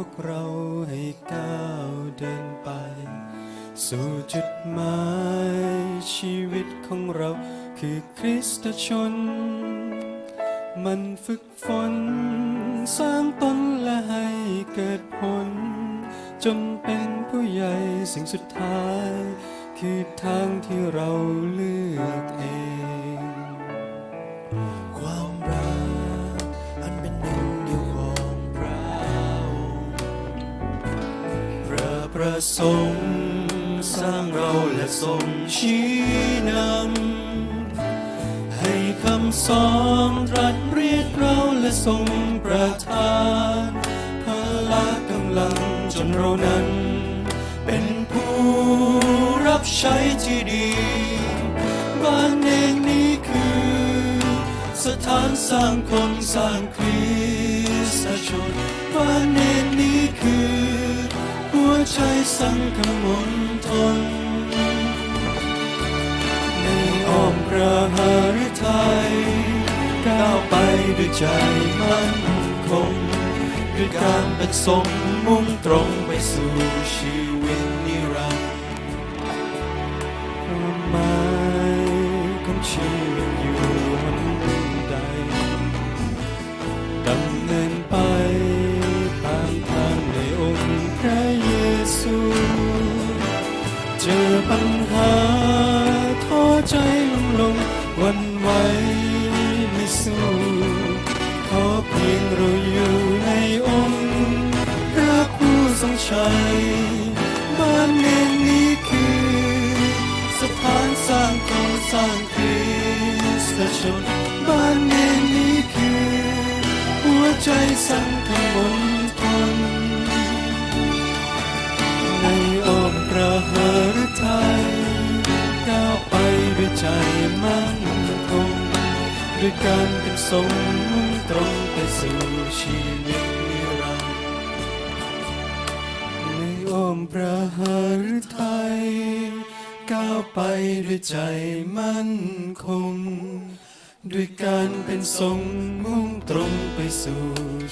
พวกเราให้ก้าวเดินไป สู่จุดหมายชีวิตของเราคือคริสตชน มันฝึกฝน สร้างตนและให้เกิดผล จนเป็นผู้ใหญ่สิ่งสุดท้าย คือทางที่เราเลือกเอง ประสงค์สร้างเราและทรงชี้นำ ให้คำสอนตรัสเรียกเราและทรงประทานพละกำลังจนเรานั้น เป็นผู้รับใช้ที่ดี บ้านเองนี้คือ สถานสร้างคนสร้างคริส สังคมนทนในอ้อมพระหฤทัยก้าวไปด้วยใจมั่นคงด้วยการเป็นสมมุ่งตรงไปสู่ชีวิตนิรันดร์ความหมายของชี บ้านเองนี้คือสถานสร้างคนสร้างคริสตชนบ้านเองนี้คือหัวใจสังคมนทนในอ้อมพระหฤทัยก้าวไปด้วยใจมั่นคงด้วยการเป็นสงมุ่งตรงไปสู่ชีวิต ระหฤทัยก้าวไปด้วยใจมั่นคง ด้วยการเป็นสงมุ่งตรงไปสู่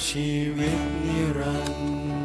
ชีวิตนิรันดร์